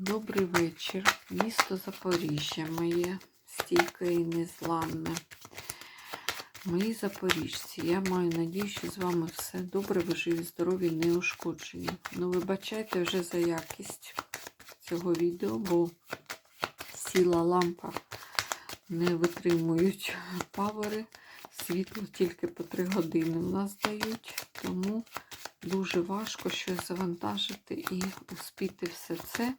Добрий вечір. Місто Запоріжжя моє стійке і незламне. Мої запоріжці, я маю надію, що з вами все добре, ви живі, здорові, не ушкоджені. Ну, вибачайте вже за якість цього відео, бо сіла лампа не витримують павери. Світло тільки по 3 години у нас дають, тому дуже важко щось завантажити і успіти все це,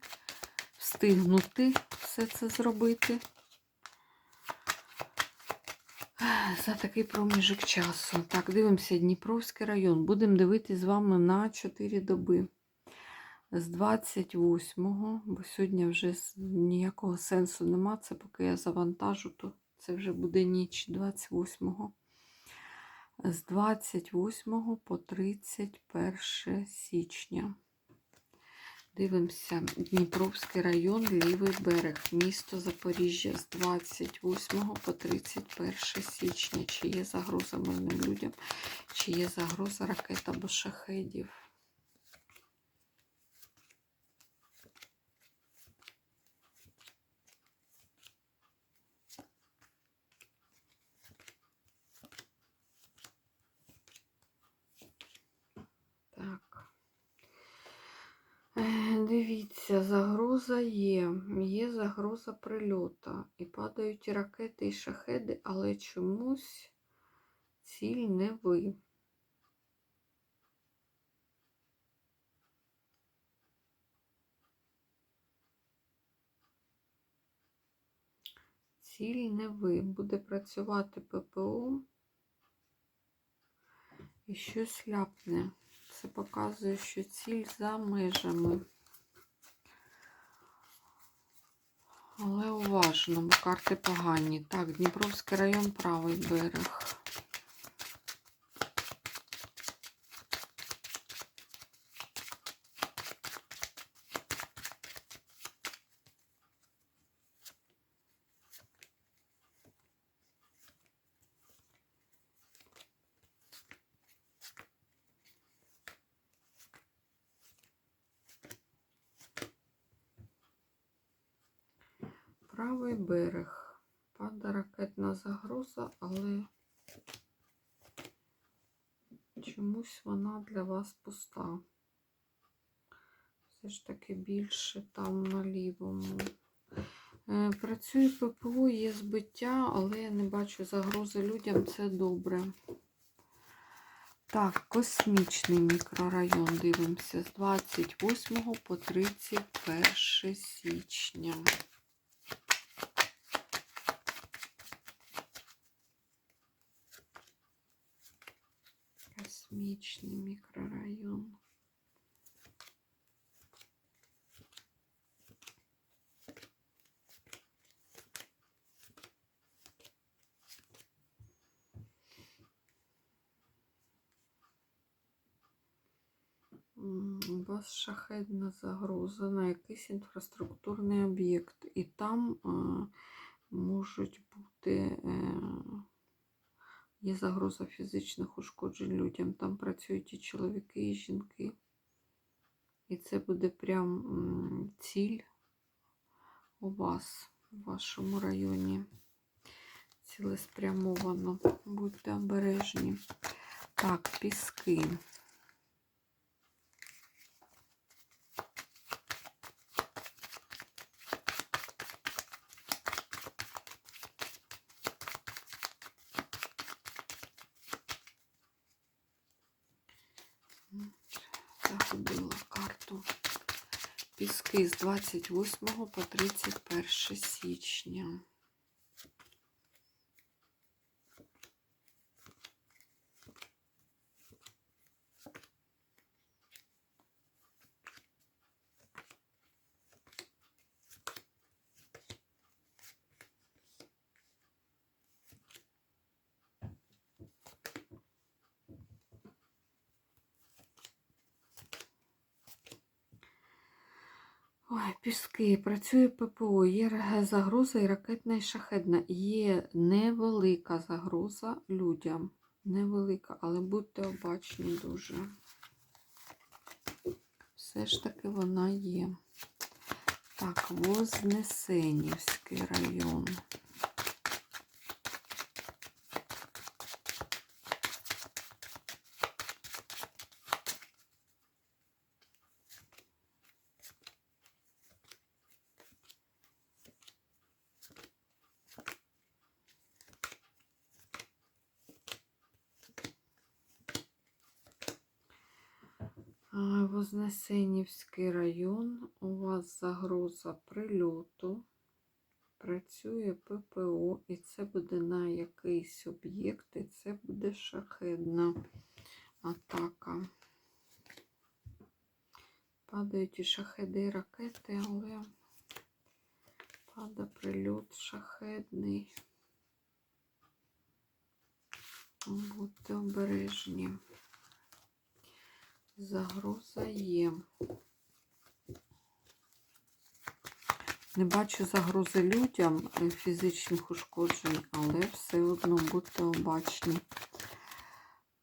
встигнути все це зробити за такий проміжок часу. Так, дивимося Дніпровський район. Будемо дивитися з вами на 4 доби. З 28-го, бо сьогодні вже ніякого сенсу нема. Це поки я завантажу, то це вже буде ніч 28-го. З 28 по 31 січня. Дивимося Дніпровський район, лівий берег, місто Запоріжжя з 28 по 31 січня. Чи є загроза мирним людям, чи є загроза ракет або шахедів. Так. Е, Дивіться, загроза є. Є загроза прильота. І падають ракети, і шахеди, але чомусь ціль не ви. Ціль не ви. Буде працювати ППО і щось ляпне. Це показує, що ціль за межами. Але уважно, бо карти погані. Так, Дніпровський район, правий берег. Правий берег. Пада ракетна загроза, але чомусь вона для вас пуста. Все ж таки більше там на лівому. Е, Працює ППО, є збиття, але я не бачу загрози людям, це добре. Так, космічний мікрорайон дивимося з 28 по 31 січня. Космічний мікрорайон. У вас шахедна загроза на якийсь інфраструктурний об'єкт, і там е, можуть бути е, є загроза фізичних ушкоджень людям. Там працюють і чоловіки, і жінки. І це буде прям ціль у вас, у вашому районі. Цілеспрямовано. Будьте обережні. Так, піски. З 28 по 31 січня. Ой, піски, працює ППО, є загроза і ракетна, і шахедна. Є невелика загроза людям. Невелика, але будьте обачні дуже. Все ж таки вона є. Так, Вознесенівський район. А, Вознесенівський район. У вас загроза прильоту. Працює ППО, і це буде на якийсь об'єкт, і це буде шахедна атака. Падають і шахеди, і ракети, але пада прильот шахедний. Будьте обережні. Загроза є. Не бачу загрози людям е, фізичних ушкоджень, але все одно будьте обачні.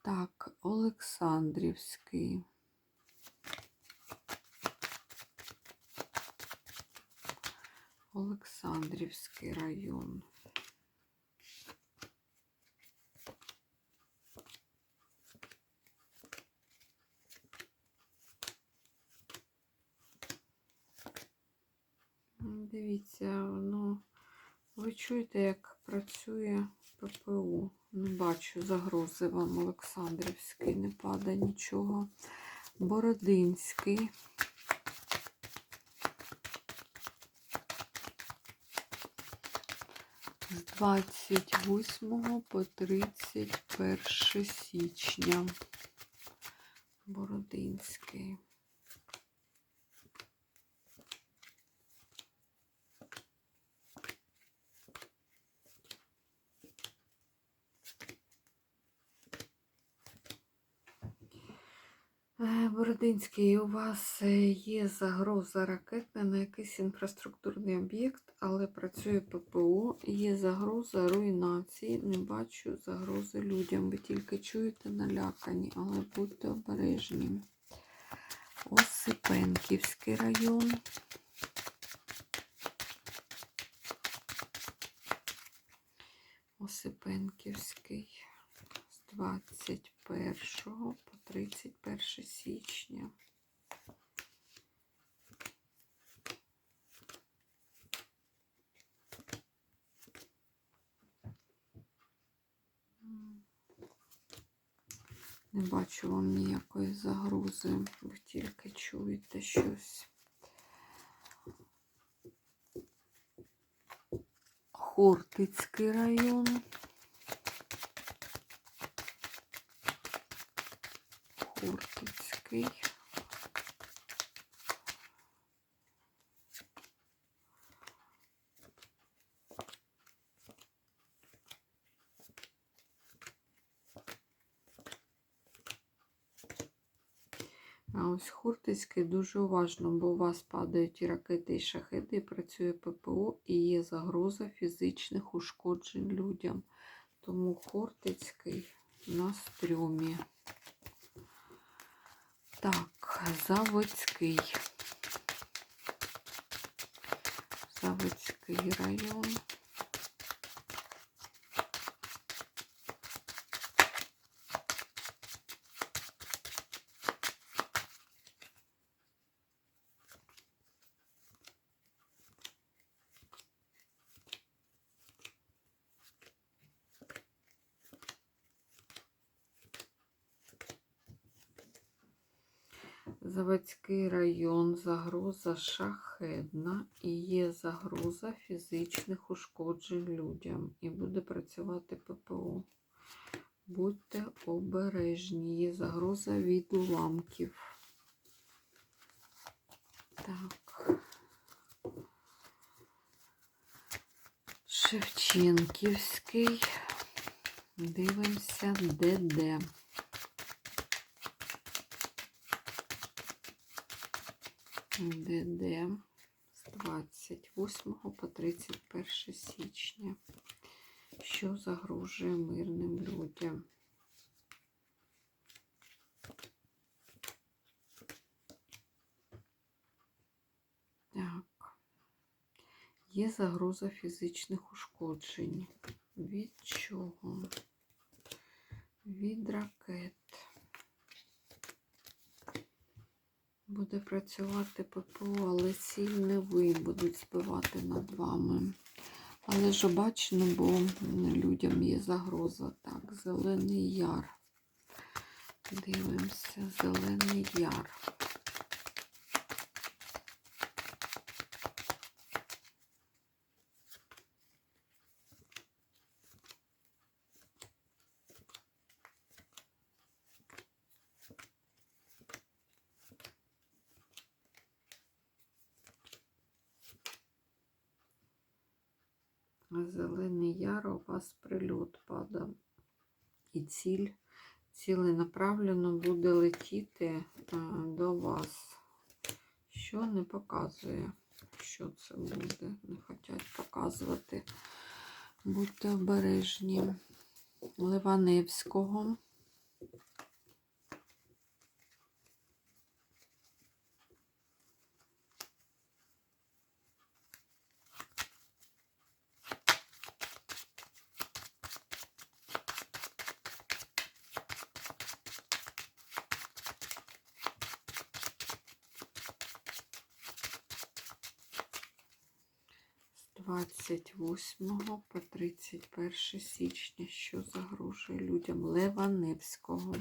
Так, Олександрівський. Олександрівський район. Дивіться, ну, ви чуєте, як працює ППО. Не бачу загрози вам Олександрівський, не падає нічого. Бородинський. З 28 по 31 січня. Бородинський. Е, Бородинський, у вас е, є загроза ракетна на якийсь інфраструктурний об'єкт, але працює ППО, є загроза руйнації. Не бачу загрози людям. Ви тільки чуєте налякані, але будьте обережні. Осипенківський район. Осипенківський з 21 по 31 січня. Не бачу вам ніякої загрози, ви тільки чуєте щось. Хортицький район. Хортицький. А ось Хортицький дуже уважно, бо у вас падають і ракети, і шахеди, і працює ППО, і є загроза фізичних ушкоджень людям. Тому Хортицький на стрьомі. Так, Заводський. Заводський район. Заводський район, загроза шахедна і є загроза фізичних ушкоджень людям. І буде працювати ППО. Будьте обережні, є загроза від уламків. Так. Шевченківський. Дивимося, де ДД з 28 по 31 січня, що загрожує мирним людям. Так. Є загроза фізичних ушкоджень. Від чого? Від ракет. Буде працювати ППО, але ціль не ви будуть збивати над вами. Але ж обачно, бо людям є загроза. Так, зелений яр. Дивимося, зелений яр. Зелений яр, у вас прильот падав. І ціль ціленаправленно буде летіти до вас. Що не показує, що це буде. Не хочуть показувати. Будьте обережні. Ливаневського. З 28 по 31 січня, що загрожує людям Ливаневського.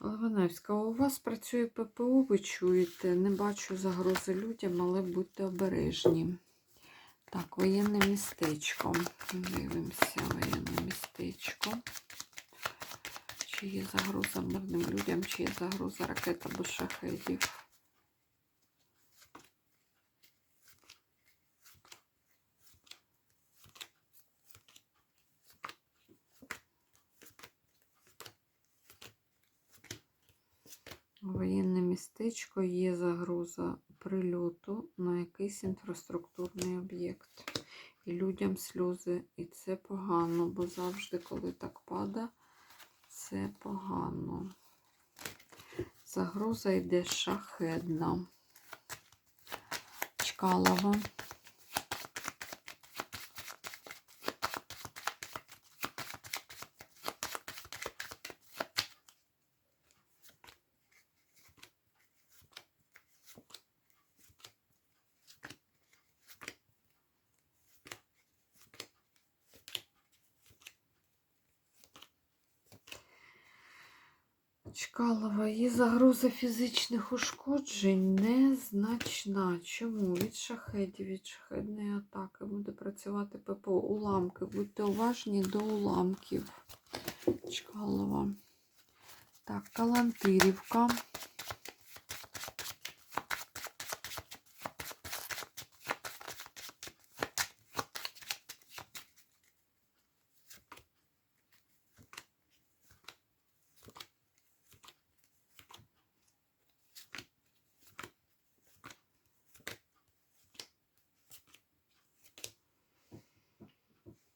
Ливаневська, у вас працює ППО, ви чуєте. Не бачу загрози людям, але будьте обережні. Так, воєнне містечко. Дивимося, воєнне містечко. Чи є загроза мирним людям, чи є загроза ракет або шахедів. Воєнне є загроза прильоту на якийсь інфраструктурний об'єкт. І людям сльози. І це погано, бо завжди, коли так пада, це погано. Загроза йде шахедна. Чкалова. Чкалова, є загроза фізичних ушкоджень незначна. Чому? Від шахетів, від шахетної атаки буде працювати ППО. Уламки. Будьте уважні до уламків. Чкалова. Так, Калантирівка.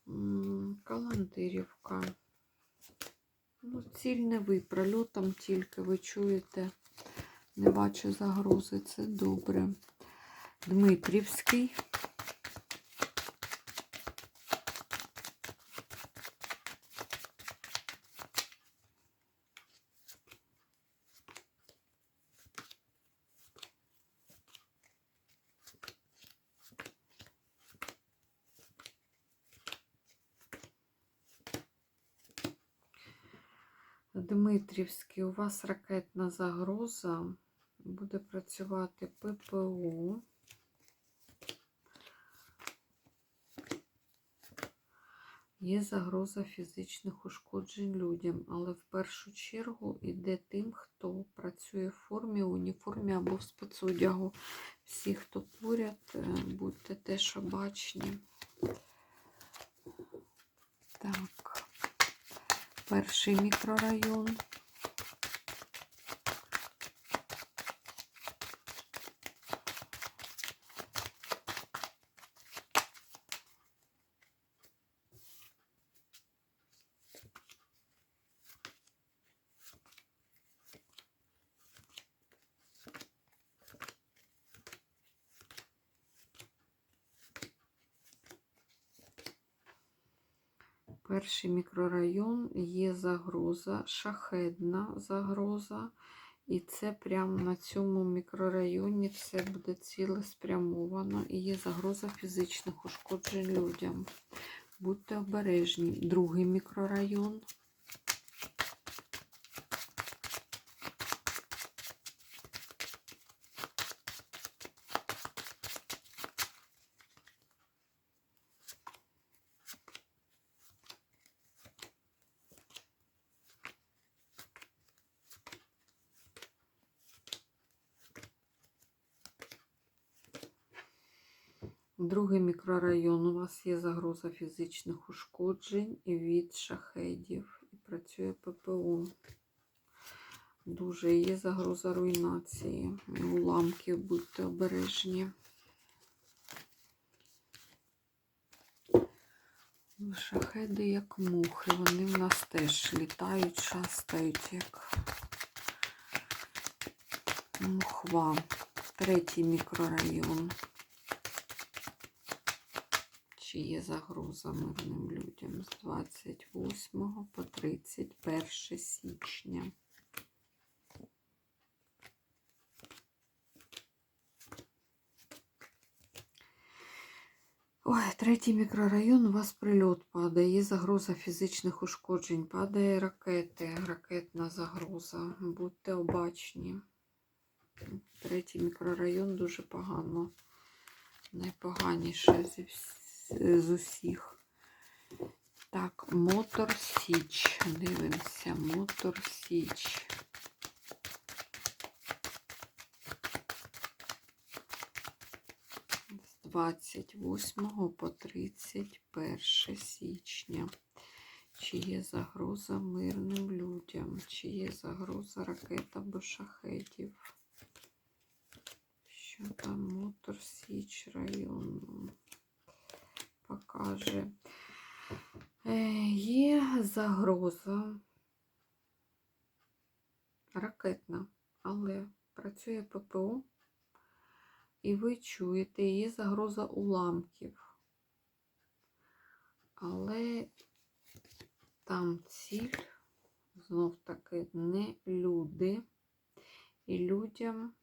М, Калантирівка. Ну, не ви, прольотом тільки ви чуєте. Не бачу загрози, це добре. Дмитрівський. Дмитрівський, у вас ракетна загроза. Буде працювати ППО. Є загроза фізичних ушкоджень людям, але в першу чергу йде тим, хто працює в формі, уніформі або в спецодягу. Всі, хто поряд, е, будьте теж обачні. Так, перший мікрорайон. Перший мікрорайон є загроза, шахедна загроза. І це прямо на цьому мікрорайоні все буде цілеспрямовано і є загроза фізичних ушкоджень людям. Будьте обережні. Другий мікрорайон. Другий мікрорайон у вас є загроза фізичних ушкоджень від шахедів. І працює ППО. Дуже є загроза руйнації. Уламків, будьте обережні. Шахеди як мухи, вони в нас теж літають, шастають, як мухва. Третій мікрорайон. Чи є загроза мирним людям з 28 по 31 січня. Ой, третій мікрорайон, у вас прильот падає, загроза фізичних ушкоджень, падає ракети, ракетна загроза. Будьте обачні. Третій мікрорайон дуже погано. Найпоганіше зі всіх з усіх. Так, Мотор Січ. Дивимося, Мотор Січ. З 28 по 31 січня. Чи є загроза мирним людям? Чи є загроза ракет або шахетів? Що там Мотор Січ району? Покаже. Е, Є загроза ракетна, але працює ППО, і ви чуєте, є загроза уламків. Але там ціль, знов таки, не люди. І людям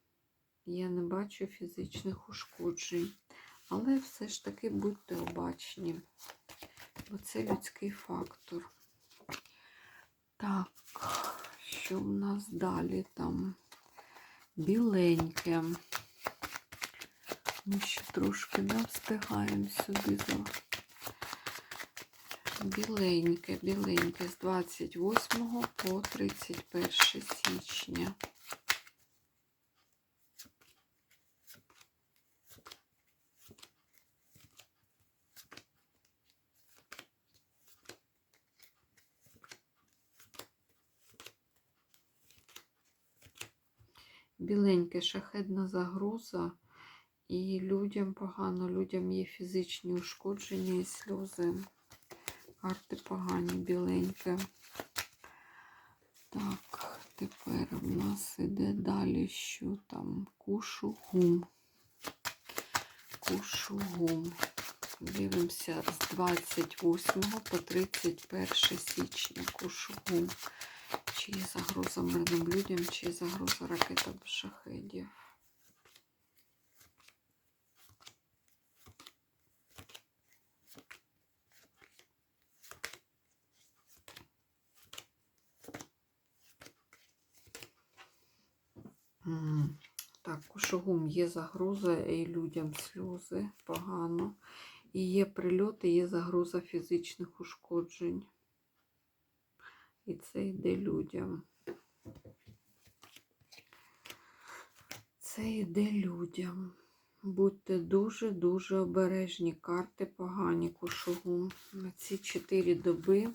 я не бачу фізичних ушкоджень. Але все ж таки будьте обачні, бо це людський фактор. Так, що в нас далі там? Біленьке. Ми ще трошки не встигаємо сюди. Біленьке, біленьке з 28 по 31 січня. Біленьке шахедна загроза, і людям погано, людям є фізичні ушкодження і сльози. Карти погані, біленьке. Так, тепер в нас іде далі, що там? Кушугум. Кушугум. Дивимося з 28 по 31 січня. Кушугум. Чи є загроза мирним людям, чи є загроза ракет або шахедів. Так, кушогум є загроза і людям сльози погано. І є прильоти, є загроза фізичних ушкоджень. І це йде людям. Це йде людям. Будьте дуже-дуже обережні. Карти погані кошугу. На ці 4 доби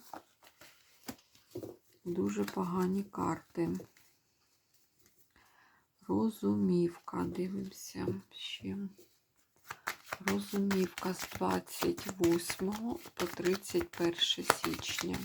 дуже погані карти. Розумівка, дивимося ще. Розумівка з 28 по 31 січня.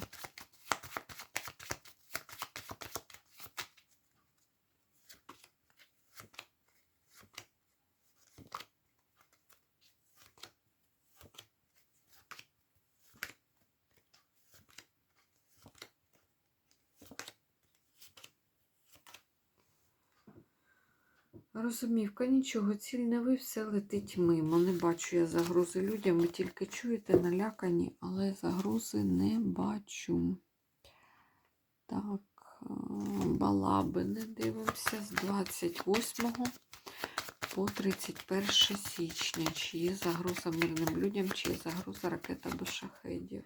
Розумівка, нічого, ціль не ви, все летить мимо. Не бачу я загрози людям. Ви тільки чуєте, налякані, але загрози не бачу. Так, е, балабини дивимося з 28 по 31 січня. Чи є загроза мирним людям, чи є загроза ракета до шахедів.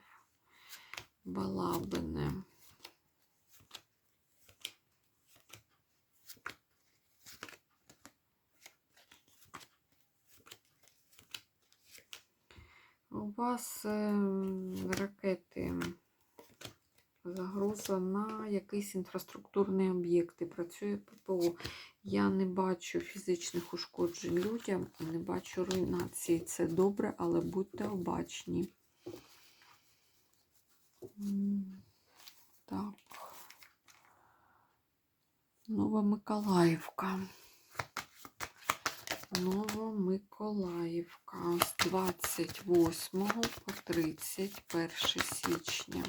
Балабини. У вас е, ракети загроза на якийсь інфраструктурний об'єкт і працює ППО. Я не бачу фізичних ушкоджень людям не бачу руйнації. Це добре, але будьте обачні. Так. Новомиколаївка. Новомиколаївка з 28 по 31 січня.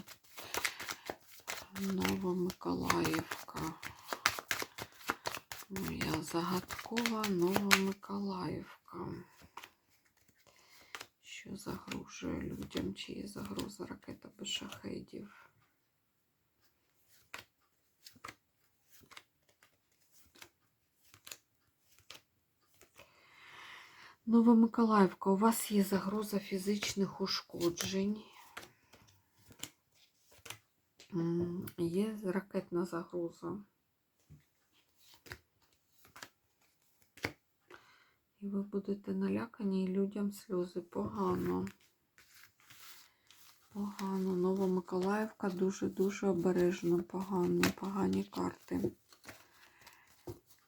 Новомиколаївка. Моя загадкова Новомиколаївка. Що загрожує людям? Чи є загроза ракета без шахедів? Новомиколаївка, у вас є загроза фізичних ушкоджень. Є ракетна загроза. І ви будете налякані, і людям сльози погано. Погано. Новомиколаївка дуже-дуже обережно, погано, погані карти.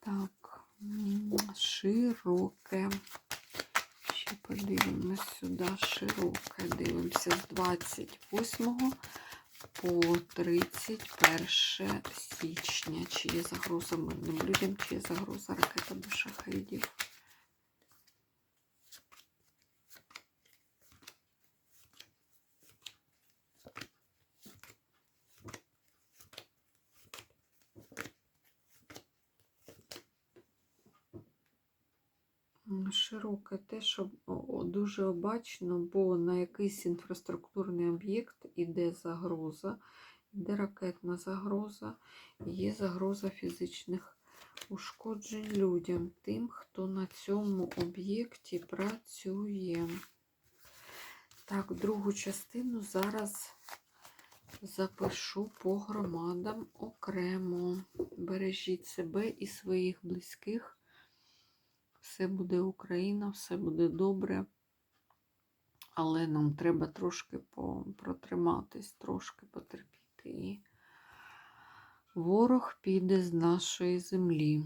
Так, широке. Подивимось сюди широке. Дивимося з 28 по 31 січня. Чи є загроза мирним людям, чи є загроза ракета до шахедів. Широке те, що дуже обачно, бо на якийсь інфраструктурний об'єкт іде загроза, іде ракетна загроза, є загроза фізичних ушкоджень людям, тим, хто на цьому об'єкті працює. Так, другу частину зараз запишу по громадам окремо. Бережіть себе і своїх близьких. Все буде Україна, все буде добре. Але нам треба трошки протриматись, трошки потерпіти. І ворог піде з нашої землі.